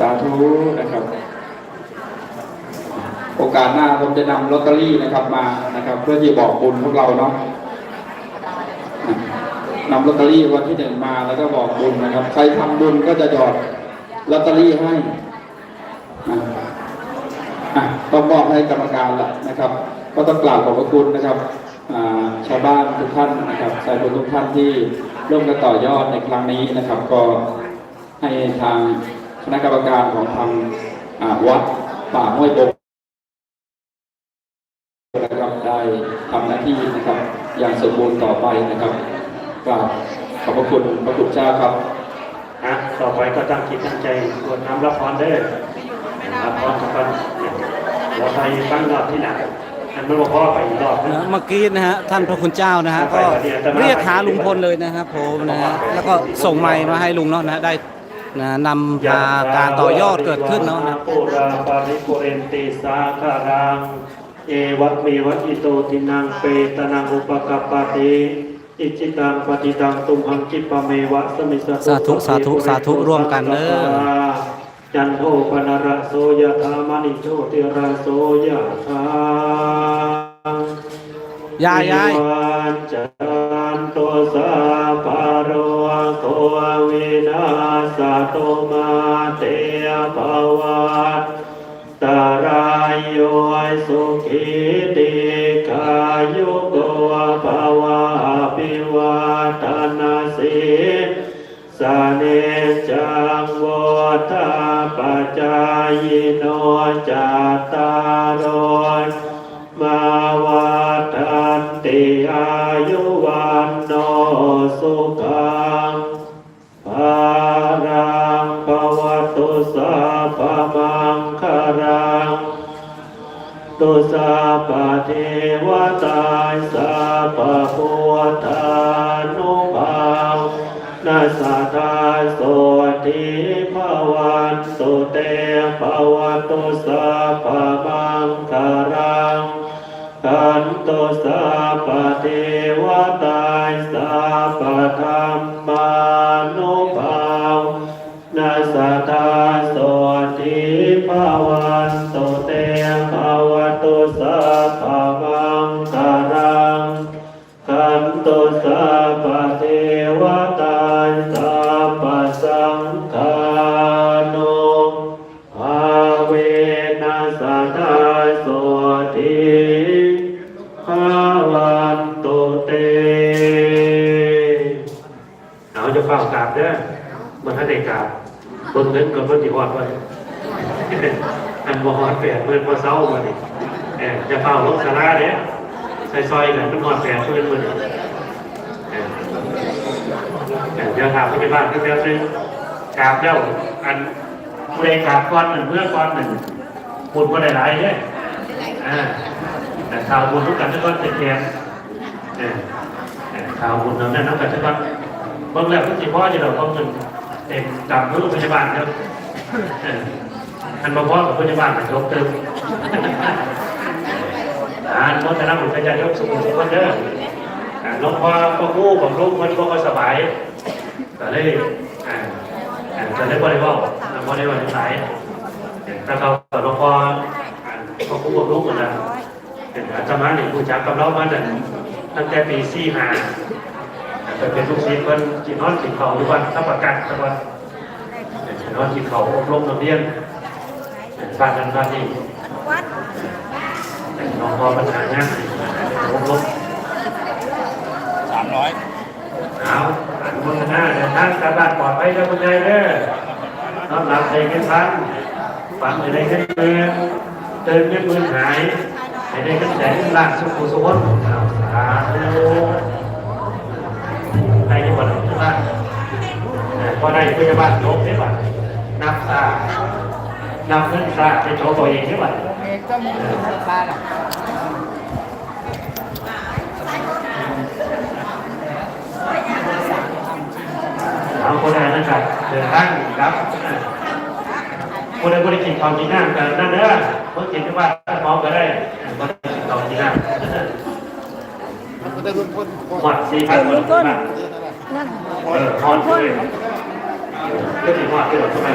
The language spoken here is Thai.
สาธุนะครับ โอกาสหน้าผมจะนำลอตเตอรี่นะครับมานะครับ เพื่อที่บอกบุญพวกเราเนาะนำลอตเตอรี่วันที่หนึ่งมาแล้วก็บอกบุญนะครับ ใครทำบุญก็จะหยอดลอตเตอรี่ให้อะต้องมอบให้กรรมการละนะครับ ก็ต้องกล่าวขอบพระคุณนะครับชาวบ้านทุกท่านนะครับสายบุญทุกท่านที่ร่วมกันต่อยอดในครั้งนี้นะครับ ก็ให้ทาง คณะกรรมการของทางอ่าวัดป่าห้วยบงนะครับได้ทำหน้าที่นะครับ อย่างสมบูรณ์ต่อไปนะครับกราบขอบพระคุณพระคุณเจ้าครับอะต่อไปก็ตั้งจิตตั้งใจกรวดน้ำรับพรเด้อรับพรทุกคนเราไปตั้งรอบที่หนักอันไม่ว่าพ่อไปอีกรอบนะนะเมื่อกี้นะฮะท่านพระคุณเจ้านะฮะก็เรียกหาลุงพลเลยนะครับผมนะฮะแล้วก็ส่งไมค์มาให้ลุงเนาะนะฮะได้ นะนำพาการต่อยอดเกิดขึ้นเนาะนะปุราปาริปุเรนติสาคารัง เอวัตมีวัตอิโตตินังเปตนังอุปกปปติอิจิตังปฏิตังตุมหังคิปะเมวะสมิสสาธุสาธุสาธุร่วมกันเด้อจันโทปนระโสยธามณิโชติระโสยธายายยาย ตสาปารโรโตวินาสโตมาเตภวัตตารายโยสุขีติกายุโกภวะปิวัตนาสิสเนจังวทาปจายโนจัตตารโยมาวัฏัน ติอายุวันโนสุขังภารังภวตุสัพพมังคารังตุสาปะเทวตาสัพพะพุทธานุภานาสาธาโสติภาวันตุเตภวตุสัพพะมังคารัง ขันตุสัพพเทวตาสัพพธรรมานุภาวนาสาธาโสติภาวันตุเตภาวตุสัพพมังคารังขันตุสัพพเทวตาสัพพสังฆานุภาเวนัสาธาโสติ ฝ้ากราบเด้อมันถ้ได้กราบเบิ่งเงินก็เบิ่งสิฮอดว่อันบ่ฮอดแปดเบิ่งบ่เซาบ่นี่เออจะเฝ้าลงศาลาเด้อใส่ซอยกันมันฮอดแปดเพิ่นเพิ่นเออเดี๋ยวถามที่บ้านเพิ่นแป๊บนึงกราบแล้วอันผู้ใดกราบก่อนหนึ่งเมื่อก่อนหนึ่งบุญบ่ได้หลายเด้ออ่าแต่ข่าวบุญทุกกันทุกคนเป็นแกนเออข่าวบุญนั้นนั่นกันทุกคน เบิ่งแล้วก็สิพ่อจะเราต้องเงินเต็มกำมือพยาบาลครับเอออันบ่พ่อกับพยาบาลมันยกเติมอ่านโมทนาบุญพยายกสุขสุขคนเด้อหลวงพ่อก็งูของลูกมันบ่ค่อยสบายก็เลยอ่าอ่าก็เลยบ่ได้เว้าอ่าบ่ได้ว่าสายแต่เขาหลวงพ่อก็คู่กับลูกเหมือนกันเป็นอาตมานี่ผู้จักกับเรามาตั้งแต่ปี45 ไปเป็นลูกศิษย์เพิ่นกินนอนกินเขาทุกวันถ้าประกาศทุกวันกินนอนกินเขาอบรมนักเรียนบ้านนั้นบ้านนี้น้องพอปัญหางานอบรมสามร้อยเอาอันมือหน้าเดินทางกลับบ้านปลอดภัยนะคุณยายเด้อน้อมรับใจเงินพันฝันให้ได้เงินเมือนเติมเงินมือหายให้ได้เงินแสนเงินล้านสุขุสุขนเอาสาธุ พอได้พยาบาลโยกได้บัดนับซานำเงินซาไปโชว์ตัวเองได้บัดเอกต้องมีปลาหรอเอาคนใดนนะครับเดินทางครับคนใดคนใดกินข้าวกินน้ำกันนั่นเด้อคนกินที่บ้านมอก็ได้คนใดกินข้าวกินน้ำมันจะรุนพ้นหมดสี่พันคนที่นนั่นเออหอดเลย ก็ถึงหอดที่เราทำไม